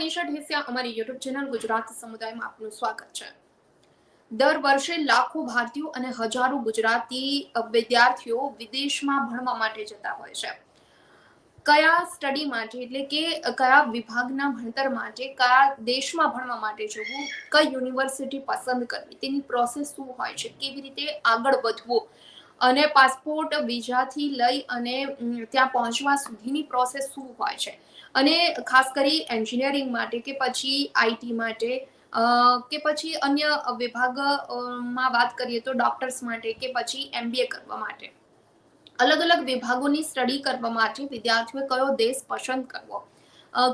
મનીષા ઢેસિયા અમારી YouTube channel Gujarat સમુદાયમાં આપનું સ્વાગત છે. દર વર્ષે લાખો ભારતીયો અને હજારો ગુજરાતી વિદ્યાર્થીઓ વિદેશમાં ભણવા માટે જતા હોય છે. કયા સ્ટડી માટે એટલે કે કયા વિભાગના ભણતર માટે, કયા દેશમાં ભણવા માટે જવું, કઈ યુનિવર્સિટી પસંદ કરવી, તેની પ્રોસેસ શું હોય છે, કેવી રીતે આગળ વધવું અને પાસપોર્ટ વિઝાથી લઈ અને ત્યાં પહોંચવા સુધીની પ્રોસેસ શું હોય છે? અને ખાસ કરી એન્જિનિયરિંગ માટે કે પછી આઈટી માટે કે પછી અન્ય વિભાગ અ, વાત કરીએ તો ડોક્ટર્સ માટે કે પછી એમબીએ કરવા માટે. અલગ અલગ વિભાગોની સ્ટડી કરવા માટે વિદ્યાર્થીઓએ કયો દેશ પસંદ કરવો?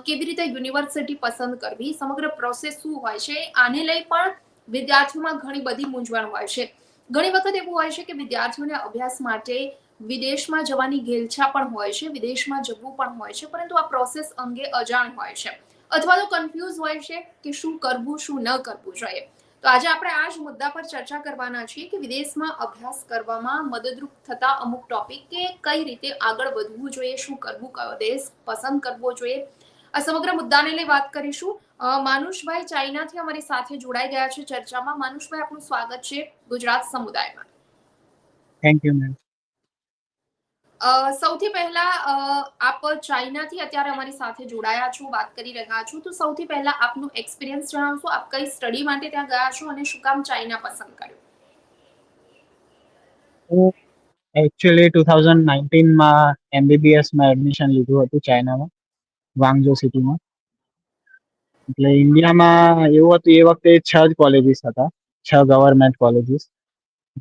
કેવી રીતે યુનિવર્સિટી પસંદ કરવી? સમગ્ર પ્રોસેસ શું હોય છે? આને લઈ પણ વિદ્યાર્થીઓમાં ઘણી બધી મૂંઝવણ હોય છે. ઘણી વખત એવું હોય છે કે વિદ્યાર્થીઓને અભ્યાસ માટે વિદેશમાં જવાની ઘેલછા પણ હોય છે, વિદેશમાં જવું પણ હોય છે, પરંતુ આ પ્રોસેસ અંગે અજાણ હોય છે. અથવા તો કન્ફ્યુઝ હોય છે કે શું કરવું, શું ન કરવું જોઈએ. તો આજે આપણે આ જ મુદ્દા પર ચર્ચા કરવાના છીએ કે વિદેશમાં અભ્યાસ કરવામાં મદદરૂપ થતા અમુક ટોપિક કે કઈ રીતે આગળ વધવું જોઈએ, શું કરવું, કયો દેશ પસંદ કરવો જોઈએ. આ સમગ્ર મુદ્દાને લઈ વાત કરીશું. માનુષભાઈ ચાઇનાથી અમારી સાથે જોડાઈ ગયા છે ચર્ચામાં. માનુષભાઈ, આપનું સ્વાગત છે ગુજરાત સમુદાયમાં. થેન્ક યુ મેમ સૌથી પહેલા આપ ચાઇનાથી અત્યારે અમારી સાથે જોડાયા છો, વાત કરી રહ્યા છો. તો સૌથી પહેલા આપનું એક્સપિરિયન્સ જણાવશો. આપ કઈ સ્ટડી માટે ત્યાં ગયા છો અને શું કામ ચાઇના પસંદ કર્યું? એકચ્યુઅલી ટુ થાઉઝન્ડ નાઇન્ટીનમાં એમબીબીએસમાં એડમિશન લીધું હતું ચાઇનામાં વાંગજો સિટીમાં એટલે ઇન્ડિયામાં એવું હતું એ વખતે છ જ કોલેજીસ હતા, છ ગવર્મેન્ટ કોલેજીસ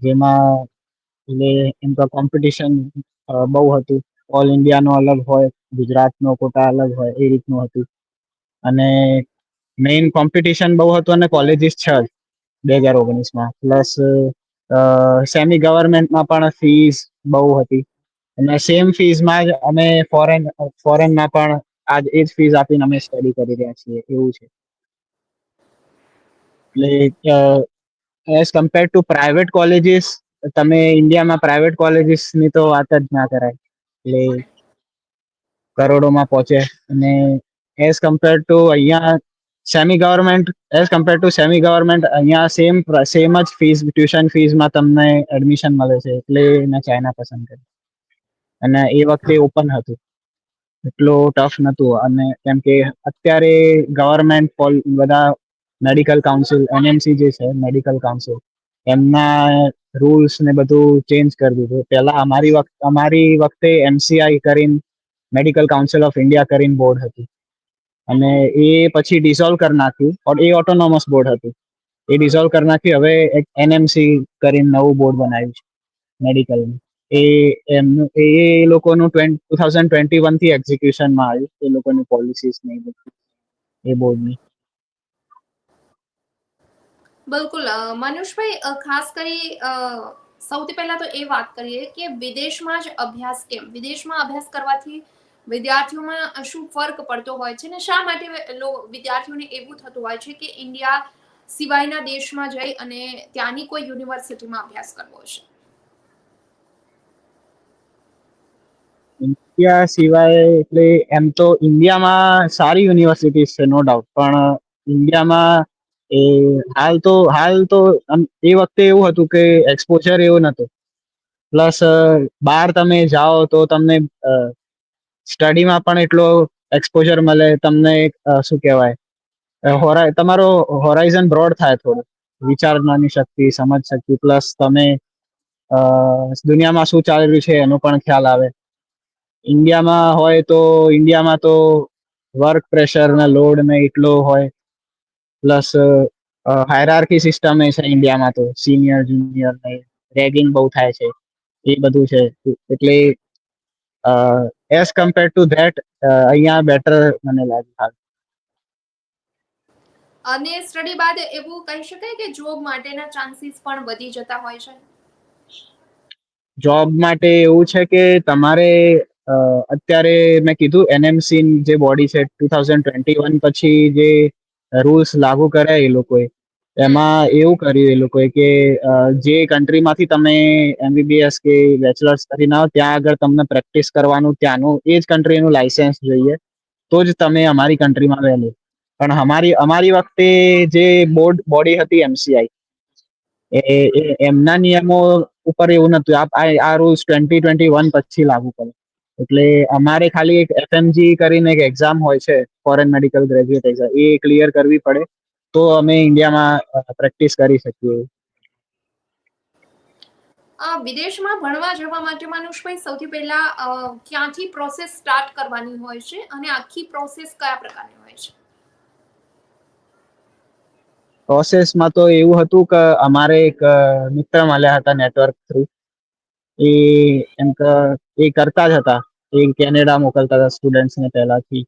જેમાં, એટલે એમ તો કોમ્પિટિશન બહુ હતું. ઓલ ઇન્ડિયાનો અલગ હોય, ગુજરાતનો કોટા અલગ હોય, એ રીતનું હતું. અને મેઇન કોમ્પિટિશન બહુ હતું અને કોલેજીસ છ જ, બે હજાર ઓગણીસમાં. પ્લસ સેમી ગવર્મેન્ટમાં પણ ફીસ બહુ હતી. અને સેમ ફીઝમાં જ અમે ફોરેન ફોરેનમાં પણ આજ એ જ ફીઝ આપીને અમે સ્ટડી કરી રહ્યા છીએ. એવું છે. એટલે as compare to private colleges તમે ઇન્ડિયામાં પ્રાઇવેટ કોલેજીસની તો વાત જ ના કરાય. એટલે કરોડોમાં પહોંચે. અને એઝ કમ્પેર ટુ અહીંયા semi government as compare to semi government અહીંયા સેમ સેમ જ ફીસ ટ્યુશન ફીસમાં તમને એડમિશન મળે છે. એટલે મેં ચાઇના પસંદ કરી. અને એ વખતે ઓપન હતું. એટલો ટફ નહોતું. અને કેમ કે અત્યારે ગવર્મેન્ટ બધા મેડિકલ કાઉન્સિલ એનએમસી જે છે મેડિકલ કાઉન્સિલ એમના રૂલ્સ ને બધું ચેન્જ કરી દીધું. પહેલા અમારી વખત અમારી વખતે એમસીઆઈ કરીને મેડિકલ કાઉન્સિલ ઓફ ઇન્ડિયા કરીને બોર્ડ હતું. અને એ પછી ડિઝોલ્વ કરી નાખ્યું. એ ઓટોનોમસ બોર્ડ હતું. એ ડિઝોલ્વ કરી નાખ્યું. હવે એક એનએમસી કરીને નવું બોર્ડ બનાવ્યું છે મેડિકલનું એ એમનું એ એ લોકોનું ટુ થાઉઝન્ડ ટ્વેન્ટી વનથી એક્ઝિક્યુશનમાં આવ્યું. એ લોકોની પોલિસીસ ને એ એ બોર્ડની બિલકુલ. મનુષભાઈ ખાસ કરી સૌથી પહેલા તો એ વાત કરીએ કે વિદેશમાં જ અભ્યાસ કેમ? વિદેશમાં અભ્યાસ કરવાથી વિદ્યાર્થીઓમાં શું ફરક પડતો હોય છે? ને શા માટે વિદ્યાર્થીઓને એવું થતું હોય છે કે ઇન્ડિયા સિવાયના દેશમાં જઈ અને ત્યાંની કોઈ યુનિવર્સિટીમાં અભ્યાસ કરવો છે ઇન્ડિયા સિવાય, એટલે એમ તો ઇન્ડિયામાં સારી યુનિવર્સિટીઝ છે, નો ડાઉટ પણ ઇન્ડિયામાં એ હાલ તો હાલ તો એ વખતે એવું હતું કે એક્સપોઝર એવું નતું. પ્લસ બહાર તમે જાઓ તો તમને સ્ટડીમાં પણ એટલો એક્સપોઝર મળે. તમને શું કહેવાય? તમારો હોરાઇઝન બ્રોડ થાય થોડું. વિચારવાની શક્તિ, સમજ શક્તિ. પ્લસ તમે દુનિયામાં શું ચાલી રહ્યું છે એનો પણ ખ્યાલ આવે. ઇન્ડિયામાં હોય તો ઇન્ડિયામાં તો વર્ક પ્રેશર ને લોડ ને એટલો હોય. પ્લસ હાયરાર્કી સિસ્ટમ છે ઇન્ડિયામાં તો. સિનિયર જુનિયર ને રેગિંગ બહુ થાય છે. એ બધું છે. એટલે એઝ કમ્પેર ટુ ધેટ અહીંયા બેટર મને લાગે હાલ. અને સ્ટડી બાદ એવું કહી શકાય કે જોબ માટેના ચાન્સીસ પણ વધી જતા હોય છે? જોબ માટે એવું છે કે તમારે અત્યારે મેં કીધું એનએમસી જે બોડી છે ટુ થાઉઝન્ડ ટ્વેન્ટી વન પછી જે રૂલ્સ લાગુ કર્યા એ લોકોએ. એમાં એવું કર્યું એ લોકોએ કે જે કન્ટ્રીમાંથી તમે એમબીબીએસ કે બેચલર્સ કરીને આવો ત્યાં આગળ તમને પ્રેક્ટિસ કરવાનું, ત્યાંનું એ જ કન્ટ્રીનું લાઇસન્સ જોઈએ. તો જ તમે અમારી કન્ટ્રીમાં વહેલું. પણ અમારી અમારી વખતે જે બોર્ડ બોડી હતી એમસીઆઈ એમના નિયમો ઉપર એવું નતું આ રૂલ્સ ટ્વેન્ટી ટ્વેન્ટી વન પછી લાગુ પડે. એટલે અમારે ખાલી એક એફએમજી કરીને એક એક્ઝામ હોય છે ફોરેન મેડિકલ ગ્રેજ્યુએટ એક્ઝામ એ ક્લિયર કરવી પડે. તો અમે ઇન્ડિયામાં પ્રેક્ટિસ કરી શકીએ. વિદેશમાં ભણવા જવા માટે માનુષભાઈ સૌથી પહેલા ક્યાંથી પ્રોસેસ સ્ટાર્ટ કરવાની હોય છે અને આખી પ્રોસેસ કયા પ્રકારની હોય છે? પ્રોસેસમાં તો એવું હતું કે અમારે એક મિત્ર મળ્યા હતા નેટવર્ક થ્રુ એ એમ કે, એ કરતા જ હતા. એ કેનેડા મોકલતા હતા સ્ટુડન્ટ્સને પહેલાથી.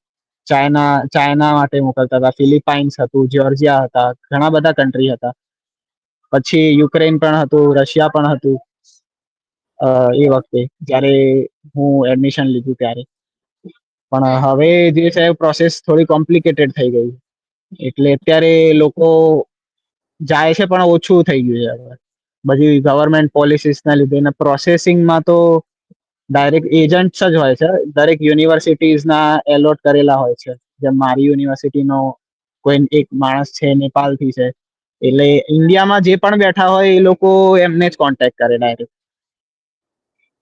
ચાઇના ચાઇના માટે મોકલતા હતા. ફિલિપાઇન્સ હતું, જ્યોર્જિયા હતા, ઘણા બધા કન્ટ્રી હતા. પછી યુક્રેન પણ હતું, રશિયા પણ હતું એ વખતે, જ્યારે હું એડમિશન લીધું ત્યારે. પણ હવે જે છે પ્રોસેસ થોડી કોમ્પ્લિકેટેડ થઈ ગઈ. એટલે અત્યારે લોકો જાય છે, પણ ઓછું થઈ ગયું છે. હવે બધી ગવર્મેન્ટ પોલિસીસ ના લીધે ને પ્રોસેસિંગમાં તો ડાયરેક્ટ એજન્ટ્સ જ હોય છે. દરેક યુનિવર્સિટીઝના એલોટ કરેલા હોય છે. જેમ મારી યુનિવર્સિટીનો કોઈ એક માણસ છે નેપાલથી છે. એટલે ઇન્ડિયામાં જે પણ બેઠા હોય એ લોકો એમને જ કોન્ટેક્ટ કરે ડાયરેક્ટ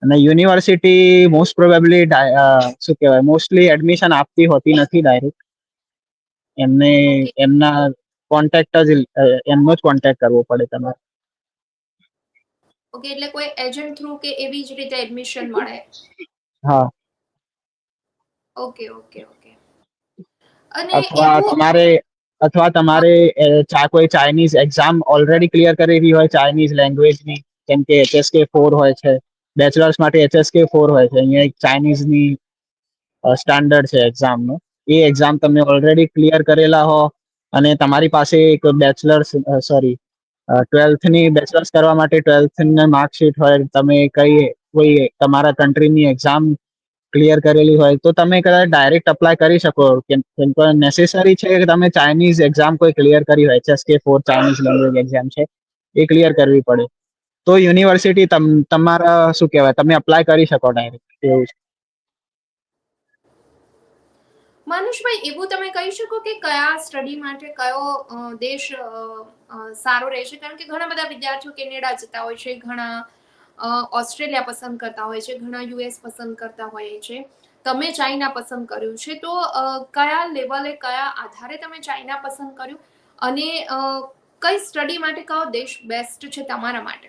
અને યુનિવર્સિટી મોસ્ટ પ્રોબેબલી શું કહેવાય? મોસ્ટલી એડમિશન આપતી હોતી નથી ડાયરેક્ટ એમને, એમના કોન્ટેક્ટ જ એમનો જ કોન્ટેક્ટ કરવો પડે તમારે. ઓકે એટલે કોઈ એજન્ટ થ્રુ કે એવી જ રીતે એડમિશન મળે? હા. ઓકે ઓકે ઓકે અને અથવા તમારે અથવા તમારે ચા કોઈ ચાઇનીઝ એક્ઝામ ઓલરેડી ક્લિયર કરેલી હોય ચાઇનીઝ લેંગ્વેજની જેમ કે એચએસકે ફોર હોય છે. બેચલર્સ માટે એચએસકે ફોર હોય છે. અહીંયા એક ચાઇનીઝની સ્ટાન્ડર્ડ છે એક્ઝામનો એ એક્ઝામ તમે ઓલરેડી ક્લિયર કરેલા હો અને તમારી પાસે એક બેચલર્સ સોરી ટ્વેલ્થની બેચલર્સ કરવા માટે ટ્વેલ્થની માર્કશીટ હોય, તમે કઈ, કોઈ તમારા કન્ટ્રીની એક્ઝામ ક્લિયર કરેલી હોય, તો તમે કદાચ ડાયરેક્ટ અપ્લાય કરી શકો. કેમ કે નેસેસરી છે કે તમે ચાઇનીઝ એક્ઝામ કોઈ ક્લિયર કરી હોય HSK four Chinese language exam છે, એ ક્લિયર કરવી પડે. તો યુનિવર્સિટી તમ, તમારા શું કહેવાય, તમે અપ્લાય કરી શકો ડાયરેક્ટ એવું છે. માનુષભાઈ, એવું તમે કહી શકો કે કયા સ્ટડી માટે કયો દેશ સારો રહેશે કારણ કે ઘણા બધા વિદ્યાર્થીઓ કેનેડા જતા હોય છે, ઘણા ઓસ્ટ્રેલિયા પસંદ કરતા હોય છે, ઘણા યુએસ પસંદ કરતા હોય છે. તમે ચાઇના પસંદ કર્યું છે. તો કયા લેવલે, કયા આધારે તમે ચાઇના પસંદ કર્યું? અને કઈ સ્ટડી માટે કયો દેશ બેસ્ટ છે તમારા માટે?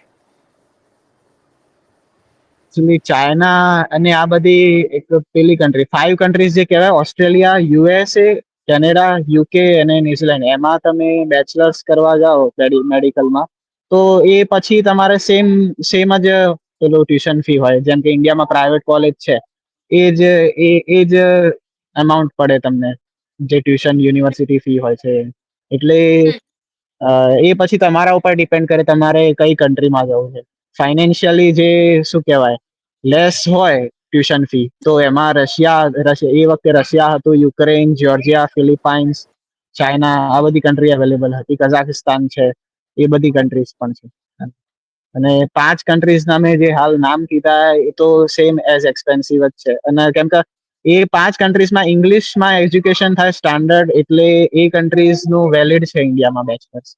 એકચ્યુઅલી ચાઇના અને આ બધી એક પેલી કન્ટ્રી ફાઈવ કન્ટ્રીઝ જે કહેવાય, ઓસ્ટ્રેલિયા, યુએસએ કેનેડા યુકે અને ન્યુઝીલેન્ડ. એમાં તમે બેચલર્સ કરવા જાઓ મેડિકલમાં તો એ પછી તમારે સેમ સેમ જ પેલું ટ્યુશન ફી હોય. જેમ કે ઇન્ડિયામાં પ્રાઇવેટ કોલેજ છે એ જ એ એ જ અમાઉન્ટ પડે તમને જે ટ્યુશન યુનિવર્સિટી ફી હોય છે. એટલે એ પછી તમારા ઉપર ડિપેન્ડ કરે તમારે કઈ કન્ટ્રીમાં જવું છે. ફાઇનાન્શિયલી જે શું કહેવાય લેસ હોય ટ્યુશન ફી તો એમાં રશિયા રશિયા એ વખતે રશિયા હતું યુક્રેન જ્યોર્જિયા ફિલિપાઇન્સ ચાઇના આ બધી કન્ટ્રી અવેલેબલ હતી. કઝાકિસ્તાન છે એ બધી કન્ટ્રીઝ પણ છે. અને પાંચ કન્ટ્રીઝ ના મેં જે હાલ નામ કીધા એ તો સેમ એઝ એક્સપેન્સિવ જ છે. અને કેમ કે એ પાંચ કન્ટ્રીઝમાં ઇંગ્લિશમાં એજ્યુકેશન થાય સ્ટાન્ડર્ડ એટલે એ કન્ટ્રીઝનું વેલિડ છે ઇન્ડિયામાં bachelors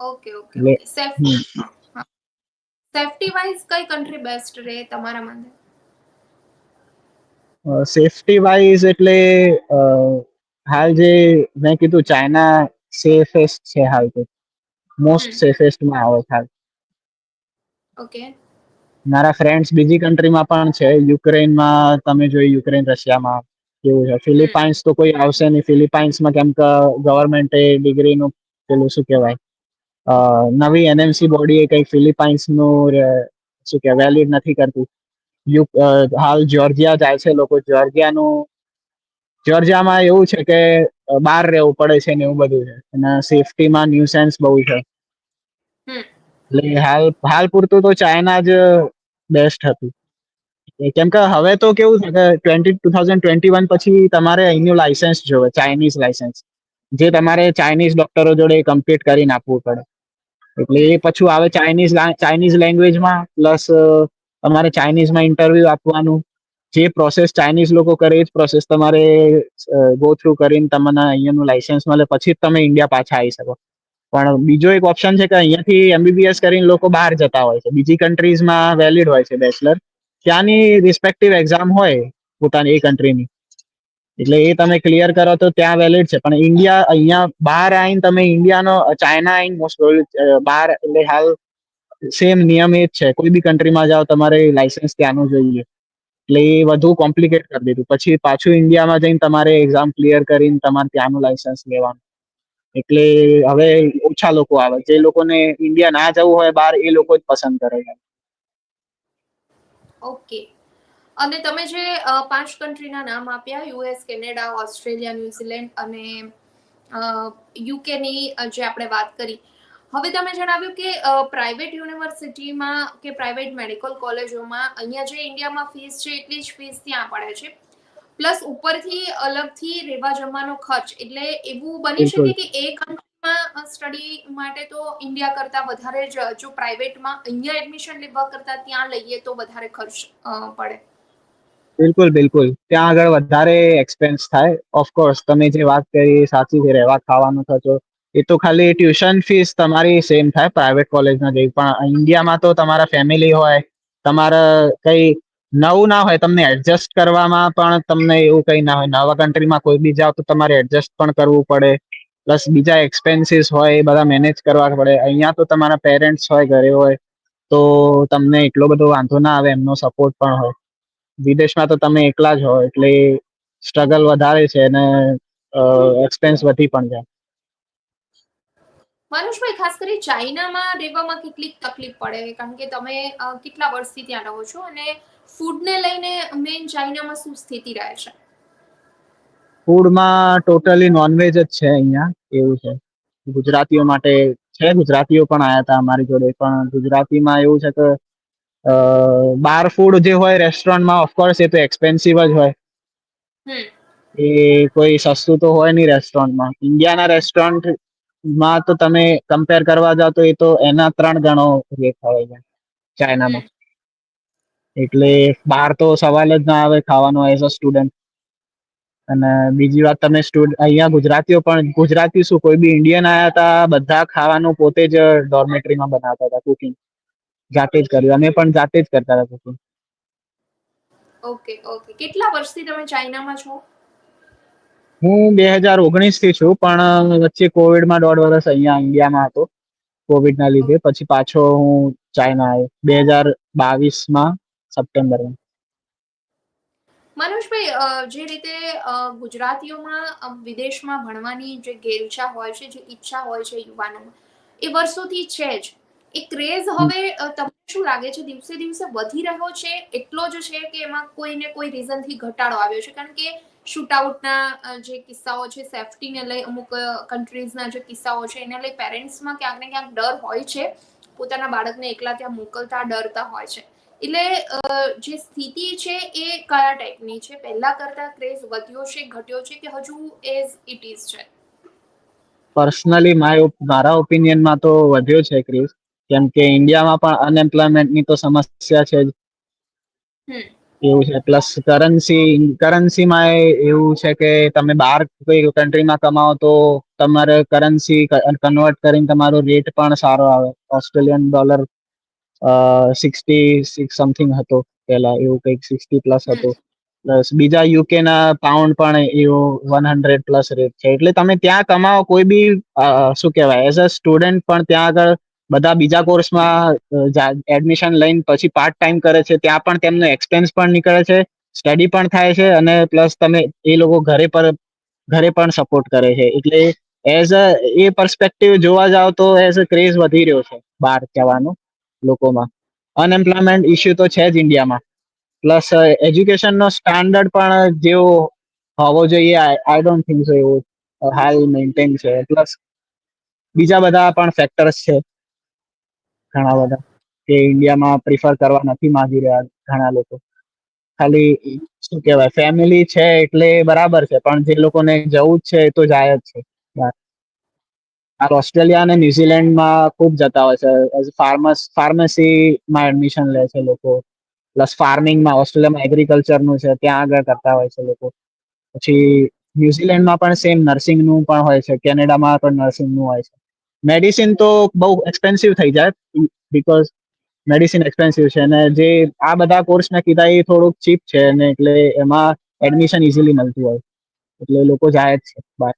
okay okay okay safe safety wise કઈ કન્ટ્રી બેસ્ટ રહે તમારા માટે સેફટી વાઇઝ એટલે હાલ જે મેં કીધું ચાઇના સેફેસ્ટ છે હાલ તો. મોસ્ટ સેફેસ્ટ સેફેસ્ટમાં આવે છે હાલ. ઓકે મારા ફ્રેન્ડ્સ બીજી કન્ટ્રીમાં પણ છે. યુક્રેનમાં તમે જોઈ યુક્રેન રશિયામાં કેવું છે. ફિલિપાઇન્સ તો કોઈ આવશે નહીં. ફિલિપાઇન્સમાં કેમ કે ગવર્મેન્ટે ડિગ્રીનું પેલું શું કહેવાય? નવી એનએમસી બોડી એ કંઈક ફિલિપાઈન્સનું અ, શું કે વેલિડ નથી કરતું. યુ હાલ જ્યોર્જિયા જાય છે લોકો. જ્યોર્જિયાનું જ્યોર્જિયામાં એવું છે કે બહાર રહેવું પડે છે ને એવું બધું છે. અને સેફટીમાં ન્યુસેન્સ બહુ છે. એટલે હાલ હાલ પૂરતું તો ચાઇના જ બેસ્ટ હતું. કેમ કે હવે તો કેવું છે કે twenty two thousand twenty one પછી તમારે અહીંનું લાયસન્સ જોવે ચાઇનીઝ લાયસન્સ જે તમારે ચાઇનીઝ ડોક્ટરો જોડે કમ્પ્લીટ કરીને આપવું પડે. એટલે એ પછી આવે ચાઇનીઝ ચાઇનીઝ લેંગ્વેજમાં પ્લસ તમારે ચાઇનીઝમાં ઇન્ટરવ્યુ આપવાનું. જે પ્રોસેસ ચાઇનીઝ લોકો કરે, એ જ પ્રોસેસ તમારે ગો થ્રુ કરીને તમને અહીંયાનું લાઇસન્સ મળે, પછી જ તમે ઇન્ડિયા પાછા આવી શકો. પણ બીજો એક ઓપ્શન છે કે અહીંયાથી એમબીબીએસ કરીને લોકો બહાર જતા હોય છે. બીજી કન્ટ્રીઝમાં વેલિડ હોય છે બેચલર ત્યાંની રિસ્પેક્ટિવ એક્ઝામ હોય પોતાની, એ કન્ટ્રીની એટલે એ તમે ક્લિયર કરો તો ત્યાં વેલિડ છે. પણ ઇન્ડિયા અહીંયા બહાર આવીને તમે ઇન્ડિયાનો ચાઇના આવીને મોસ્ટ બહાર એટલે હાલ સેમ નિયમ એ જ છે. કોઈ બી કન્ટ્રીમાં જાઓ તમારે લાઇસન્સ ત્યાંનું જોઈએ. એટલે એ વધુ કોમ્પ્લિકેટ કરી દીધું. પછી પાછું ઇન્ડિયામાં જઈને તમારે એક્ઝામ ક્લિયર કરીને તમારે ત્યાંનું લાઇસન્સ લેવાનું. એટલે હવે ઓછા લોકો આવે. જે લોકોને ઇન્ડિયા ના જવું હોય બહાર, એ લોકો જ પસંદ કરે. ઓકે અને તમે જે પાંચ કન્ટ્રીના નામ આપ્યા યુએસ કેનેડા ઓસ્ટ્રેલિયા ન્યુઝીલેન્ડ અને યુકેની જે આપણે વાત કરી. હવે તમે જણાવ્યું કે પ્રાઇવેટ યુનિવર્સિટીમાં કે પ્રાઇવેટ મેડિકલ કોલેજોમાં અહીંયા જે ઇન્ડિયામાં ફીસ છે એટલી જ ફીસ ત્યાં પડે છે. પ્લસ ઉપરથી અલગથી રહેવા જમવાનો ખર્ચ એટલે એવું બની શકે કે એ કન્ટ્રીમાં સ્ટડી માટે તો ઇન્ડિયા કરતાં વધારે જ જો પ્રાઇવેટમાં અહીંયા એડમિશન લેવા કરતાં ત્યાં લઈએ તો વધારે ખર્ચ પડે. બિલકુલ બિલકુલ. ત્યાં આગળ વધારે એક્સપેન્સ થાય. ઓફકોર્સ તમે જે વાત કરી, સાચી છે, રહેવા ખાવાનો ખર્ચો. એ તો ખાલી ટ્યુશન ફીસ તમારી સેમ થાય પ્રાઇવેટ કોલેજના જેવી. પણ ઇન્ડિયામાં તો તમારા ફેમિલી હોય, તમારા કંઈ નવું ના હોય, તમને એડજસ્ટ કરવામાં પણ તમને એવું કંઈ ના હોય. નવા કન્ટ્રીમાં કોઈ બી જાઓ તો તમારે એડજસ્ટ પણ કરવું પડે. પ્લસ બીજા એક્સપેન્સીસ હોય, એ બધા મેનેજ કરવા પડે. અહીંયા તો તમારા પેરેન્ટ્સ હોય, ઘરે હોય, તો તમને એટલો બધો વાંધો ના આવે, એમનો સપોર્ટ પણ હોય. વિદેશમાં તો તમે એકલા જ હો એટલે સ્ટ્રગલ વધારે છે અને એક્સપેન્સ વધી પણ જાય. માનુષભાઈ ખાસ કરી ચાઇનામાં રહેવામાં કેટલીક તકલીફ પડે? કારણ કે તમે કેટલા વર્ષથી ત્યાં રહો છો અને ફૂડને લઈને મેઇન ચાઇનામાં શું સ્થિતિ રહે છે? ફૂડમાં ટોટલી નોનવેજ જ છે અહીંયા એવું છે. ગુજરાતીઓ માટે છે ગુજરાતીઓ પણ આયા હતા અમારી જોડે પણ ગુજરાતીમાં એવું છે કે બાર ફૂડ જે હોય રેસ્ટોરન્ટમાં ઓફકોર્સ એ તો એક્સપેન્સિવ જ હોય. એ કોઈ સસ્તું તો હોય નહીં રેસ્ટોરન્ટમાં ઇન્ડિયાના રેસ્ટોરન્ટમાં તો તમે કમ્પેર કરવા જાઓ તો એ તો એના ત્રણ ગણો રેટ હોય છે ચાઇનામાં. એટલે બહાર તો સવાલ જ ના આવે ખાવાનો એઝ અ સ્ટુડન્ટ અને બીજી વાત તમે અહીંયા ગુજરાતીઓ પણ ગુજરાતી શું કોઈ બી ઇન્ડિયન આયા હતા બધા ખાવાનું પોતે જ ડોર્મેટરીમાં બનાવતા હતા કુકિંગ જાતે જ કર્યું. અમે પણ જાતે જ કરતા હતા કુકિંગ ઓકે ઓકે. કેટલા વર્ષથી તમે ચાઇનામાં છો? હું બે હજાર ઓગણીસથી છું પણ વચ્ચે કોવિડમાં દોઢ વર્ષ અહીંયા ઇન્ડિયામાં હતો. કોવિડના લીધે. પછી પાછો હું ચાઇના આવ્યો. બે હજાર બાવીસમાં સપ્ટેમ્બરમાં. માનુષભાઈ અ, જે રીતે ગુજરાતીઓમાં વિદેશમાં ભણવાની જે ઘેલછા હોય છે જે ઈચ્છા હોય છે યુવાનોમાં એ વર્ષોથી છે જ. એ ક્રેઝ હવે તમને શું લાગે છે? દિવસે દિવસે વધી રહ્યો છે? એટલો જ છે કે એમાં કોઈને કોઈ રીઝનથી ઘટાડો આવ્યો છે? કારણ કે શૂટઆઉટના જે કિસ્સાઓ છે, સેફટીને લઈ અમુક કન્ટ્રીઝના જે કિસ્સાઓ છે, એને લઈ પેરેન્ટ્સમાં ક્યાંક ને ક્યાંક ડર હોય છે. પોતાના બાળકને એકલા ત્યાં મોકલતા, ડરતા હોય છે. એટલે જે સ્થિતિ છે એ કયા ટાઈપની છે? પહેલા કરતા ક્રેઝ વધ્યો છે, ઘટ્યો છે કે હજુ એઝ ઇટ ઇઝ છે? પર્સનલી મારા ઓપિનિયનમાં તો વધ્યો છે ક્રેઝ. કેમ કે ઇન્ડિયામાં પણ અનએમ્પ્લોયમેન્ટની તો સમસ્યા છે જ. એવું છે. પ્લસ કરન્સી કરન્સીમાં એવું છે કે તમે બહાર કોઈ કન્ટ્રીમાં કમાવો તો તમારે કરન્સી કન્વર્ટ કરીને તમારો રેટ પણ સારો આવે. Australian dollar sixty six something હતો પહેલા એવું કંઈક સિક્સટી પ્લસ હતો. પ્લસ બીજા યુકે ના પાઉન્ડ પણ એવું વન હંડ્રેડ પ્લસ રેટ છે. એટલે તમે ત્યાં કમાવો કોઈ બી શું કહેવાય એઝ અ સ્ટુડન્ટ પણ ત્યાં આગળ બધા બીજા કોર્સમાં એડમિશન લઈને પછી પાર્ટ ટાઈમ કરે છે. ત્યાં પણ તેમનો એક્સપેન્સ પણ નીકળે છે. સ્ટડી પણ થાય છે અને પ્લસ તમે એ લોકો ઘરે પર, ઘરે પણ સપોર્ટ કરે છે. એટલે એઝ અ એ પર્સપેક્ટિવ જોવા જાવ તો એઝ અ ક્રેઝ વધી રહ્યો છે બહાર જવાનો લોકોમાં. અનએમ્પ્લોયમેન્ટ ઇસ્યુ તો છે જ ઇન્ડિયામાં. પ્લસ એજ્યુકેશનનો સ્ટાન્ડર્ડ પણ જેવો હોવો જોઈએ આઈ ડોન્ટ થિંક સો એવો હાલ મેન્ટેન છે. પ્લસ બીજા બધા પણ ફેક્ટર્સ છે. ઘણા બધા કે ઇન્ડિયામાં પ્રિફર કરવા નથી માંગી રહ્યા ઘણા લોકો. ખાલી શું કેવાય ફેમિલી છે એટલે બરાબર છે, પણ જે લોકોને જવું જ છે તો જાય જ છે. આ ઓસ્ટ્રેલિયા અને ન્યુઝીલેન્ડમાં ખૂબ જતા હોય છે. ફાર્મસ ફાર્મસીમાં એડમિશન લે છે લોકો. પ્લસ ફાર્મિંગમાં ઓસ્ટ્રેલિયામાં એગ્રીકલ્ચરનું છે, ત્યાં આગળ કરતા હોય છે લોકો. પછી ન્યુઝીલેન્ડમાં પણ સેમ નર્સિંગનું પણ હોય છે, કેનેડામાં પણ નર્સિંગનું હોય છે. મેડિસિન તો બહુ એક્સપેન્સિવ થઈ જાય બીકોઝ મેડિસિન એક્સપેન્સિવ છે અને જે આ બધા કોર્સ મેં કીધા એ થોડુંક ચીપ છે અને એટલે એમાં એડમિશન ઇઝીલી મળતું હોય. એટલે લોકો જાય જ છે બહાર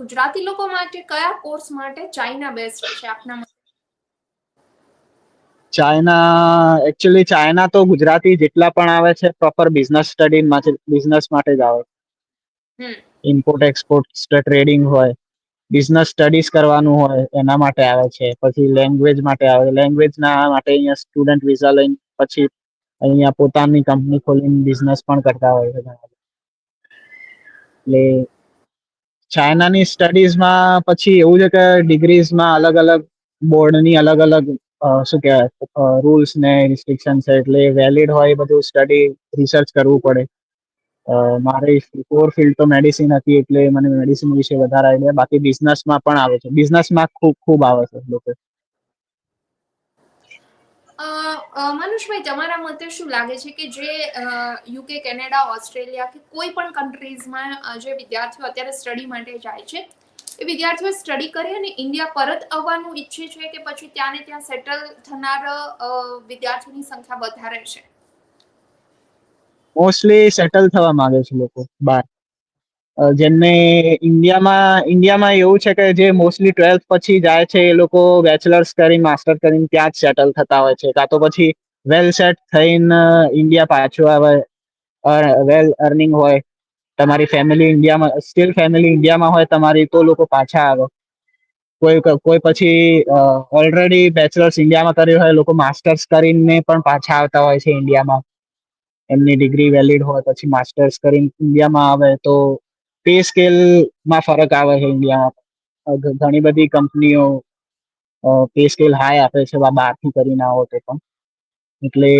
ગુજરાતી લોકો માટે કયા કોર્સ માટે ચાઇના બેસ્ટ છે આપના મતે? ચાઇના એકચ્યુઅલી ચાઇના તો ગુજરાતી જેટલા પણ આવે છે પ્રોપર બિઝનેસ સ્ટડી બિઝનેસ માટે જ આવે. હમ. ઇમ્પોર્ટ એક્સપોર્ટ ટ્રેડિંગ હોય. બિઝનેસ સ્ટડીઝ કરવાનું હોય, એના માટે આવે છે. પછી લેંગ્વેજ માટે આવે લેંગ્વેજ ના માટે અહીંયા સ્ટુડન્ટ વિઝા લઈને પછી અહીંયા પોતાની કંપની ખોલીને બિઝનેસ પણ કરતા હોય છે એટલે ચાઇનાની સ્ટડીઝમાં પછી એવું છે કે ડિગ્રીઝમાં અલગ અલગ બોર્ડની અલગ અલગ શું કહેવાય રૂલ્સ ને રિસ્ટ્રિક્શન છે. એટલે વેલિડ હોય એ બધું સ્ટડી રિસર્ચ કરવું પડે. મારી કોર ફિલ્ડ તો મેડિસિન હતી એટલે મને મેડિસિન વિશે વધારે આઈડિયા બાકી બિઝનેસમાં પણ આવે છે. બિઝનેસમાં ખૂબ ખૂબ આવે છે લોકો. મનુષભાઈ, તમારા મતે શું લાગે છે કે જે યુકે કેનેડા ઓસ્ટ્રેલિયા કે કોઈ પણ કન્ટ્રીઝમાં જે વિદ્યાર્થીઓ અત્યારે સ્ટડી માટે જાય છે, એ વિદ્યાર્થીઓ સ્ટડી કરી અને ઇન્ડિયા પરત આવવાનું ઈચ્છે છે કે પછી ત્યાં ને ત્યાં સેટલ થનાર વિદ્યાર્થીઓની સંખ્યા વધારે છે? મોસ્ટલી સેટલ થવા માંગે છે લોકો બહાર જેમને ઇન્ડિયામાં ઇન્ડિયામાં એવું છે કે જે મોસ્ટલી ટ્વેલ્થ પછી જાય છે એ લોકો બેચલર્સ કરીને માસ્ટર કરીને ત્યાં જ સેટલ થતા હોય છે. કાં તો પછી વેલ સેટ થઈને ઇન્ડિયા પાછું આવે વેલ અર્નિંગ હોય, તમારી ફેમિલી ઇન્ડિયામાં સ્ટીલ ફેમિલી ઇન્ડિયામાં હોય, તમારી તો લોકો પાછા આવે. કોઈ કોઈ પછી ઓલરેડી બેચલર્સ ઇન્ડિયામાં કર્યું હોય, લોકો માસ્ટર્સ કરીને પણ પાછા આવતા હોય છે ઇન્ડિયામાં. એમની ડિગ્રી વેલિડ હોય પછી માસ્ટર્સ કરીને ઇન્ડિયામાં આવે તો પે સ્કેલમાં ફરક આવે છે ઇન્ડિયામાં ઘણી બધી કંપનીઓ પે સ્કેલ હાઈ આપે છે બહારથી કરીને આવો તો પણ. એટલે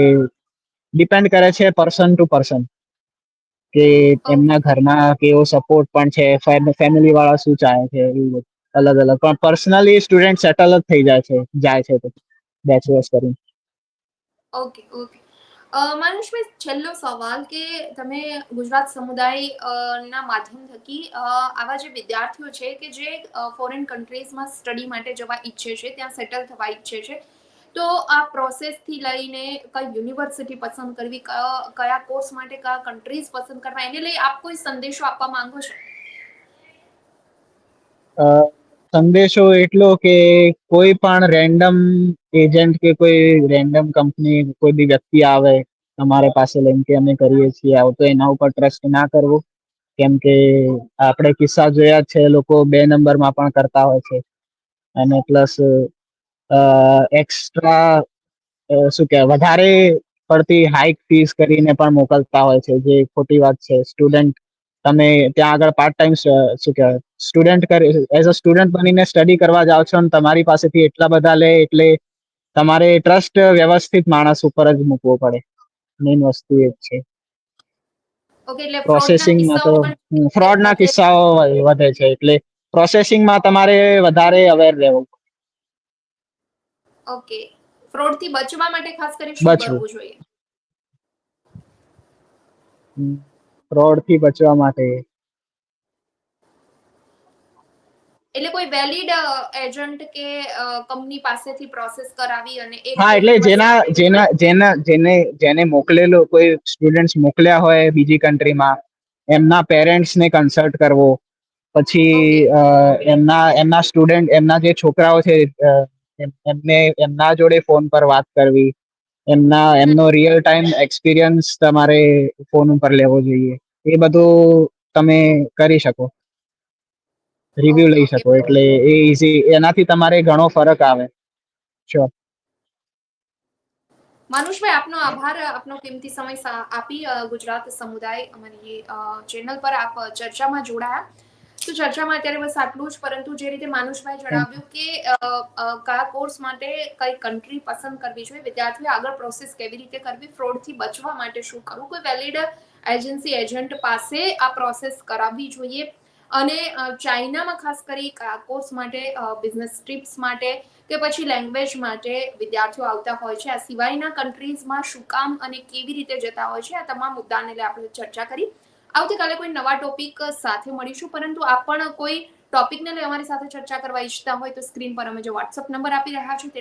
ડિપેન્ડ કરે છે પર્સન ટુ પર્સન કે એમના ઘરના કેવો સપોર્ટ પણ છે ફેમિલી વાળા શું ચાહે છે એવું. અલગ અલગ. પણ પર્સનલી સ્ટુડન્ટ સેટલ જ થઈ જાય છે જાય છે તો બેચલર્સ કરીને. ઓકે ઓકે માનુષભાઈ છેલ્લો સવાલ કે તમે ગુજરાત સમુદાય ના માધ્યમ થકી આવા જે વિદ્યાર્થીઓ છે કે જે ફોરેન કન્ટ્રીઝમાં સ્ટડી માટે જવા ઈચ્છે છે, ત્યાં સેટલ થવા ઈચ્છે છે, તો આ પ્રોસેસથી લઈને કઈ યુનિવર્સિટી પસંદ કરવી કયા કોર્સ માટે કયા કન્ટ્રીઝ પસંદ કરવા, એને લઈ આપ કોઈ સંદેશો આપવા માંગો છો? સંદેશો એટલો કે કોઈ પણ રેન્ડમ એજન્ટ કે કોઈ રેન્ડમ કંપની કોઈ બી વ્યક્તિ આવે તમારે પાસે લઈને કે અમે કરીએ છીએ, આવું તો એના ઉપર ટ્રસ્ટ ના કરવો. કેમ કે આપણે કિસ્સા જોયા છે, લોકો બે નંબરમાં પણ કરતા હોય છે. અને પ્લસ એક્સ્ટ્રા શું કહેવાય, વધારે પડતી હાઈક ફીસ કરીને પણ મોકલતા હોય છે. જે ખોટી વાત છે. સ્ટુડન્ટ તમે ત્યાં આગળ પાર્ટ ટાઈમ શું કહેવાય સ્ટુડન્ટ કરી એઝ અ સ્ટુડન્ટ બનીને સ્ટડી કરવા જાઓ છો અને તમારી પાસેથી એટલા બધા લે એટલે તમારે ટ્રસ્ટ વ્યવસ્થિત માણસ ઉપર જ મૂકવો પડે. મેઇન વસ્તુ એ જ છે. પ્રોસેસિંગમાં તો ફ્રોડ ના કિસ્સાઓ વધે છે. એટલે પ્રોસેસિંગમાં તમારે વધારે અવેર રહેવું ઓકે ફ્રોડથી બચવા માટે ખાસ કરી શું કરવું જોઈએ? ફ્રોડથી બચવા માટે એટલે કોઈ વેલિડ એજન્ટ કે કંપની પાસેથી પ્રોસેસ કરાવી અને હા એટલે જેના જેના જેના જેને જેને મોકલેલો કોઈ સ્ટુડન્ટ્સ મોકલ્યા હોય બીજી કન્ટ્રીમાં એમના પેરેન્ટ્સને કન્સલ્ટ કરવો. પછી એમના એમના સ્ટુડન્ટ એમના જે છોકરાઓ છે એમને એમના જોડે ફોન પર વાત કરવી. એમના એમનો રિયલ ટાઈમ એક્સપિરિયન્સ તમારે ફોન ઉપર લેવો જોઈએ. એ બધું તમે કરી શકો. રિવ્યુ લઈ શકો એટલે એ ઈઝી એનાથી તમારે ઘણો ફરક આવે. શ્યોર માનુષભાઈ આપનો આભાર આપનો કિંમતી સમય આપી ગુજરાત સમુદાય અમારી ચેનલ પર આપ ચર્ચામાં જોડાયા. તો ચર્ચામાં અત્યારે બસ આટલું જ પરંતુ જે રીતે માનુષભાઈ જણાવ્યું કે કયા કોર્સ માટે કઈ કન્ટ્રી પસંદ કરવી જોઈએ વિદ્યાર્થીઓ આગળ પ્રોસેસ કેવી રીતે કરવી ફ્રોડથી બચવા માટે શું કરવું કોઈ વેલિડ એજન્સી એજન્ટ પાસે આ પ્રોસેસ કરાવવી જોઈએ અને ચાઇનામાં ખાસ કરી કયા કોર્સ માટે બિઝનેસ ટ્રીપ્સ માટે કે પછી લેંગ્વેજ માટે વિદ્યાર્થીઓ આવતા હોય છે. આ સિવાયના કન્ટ્રીઝમાં શું કામ અને કેવી રીતે જતા હોય છે, આ તમામ મુદ્દાને લઈ આપણે ચર્ચા કરી. આવતીકાલે કોઈ નવા ટોપિક સાથે મળીશું, પરંતુ આપ પણ કોઈ ટોપિકને લઈ અમારી સાથે ચર્ચા કરવા ઈચ્છતા હોય તો સ્ક્રીન પર અમે જે વોટ્સઅપ નંબર આપી રહ્યા છીએ, તે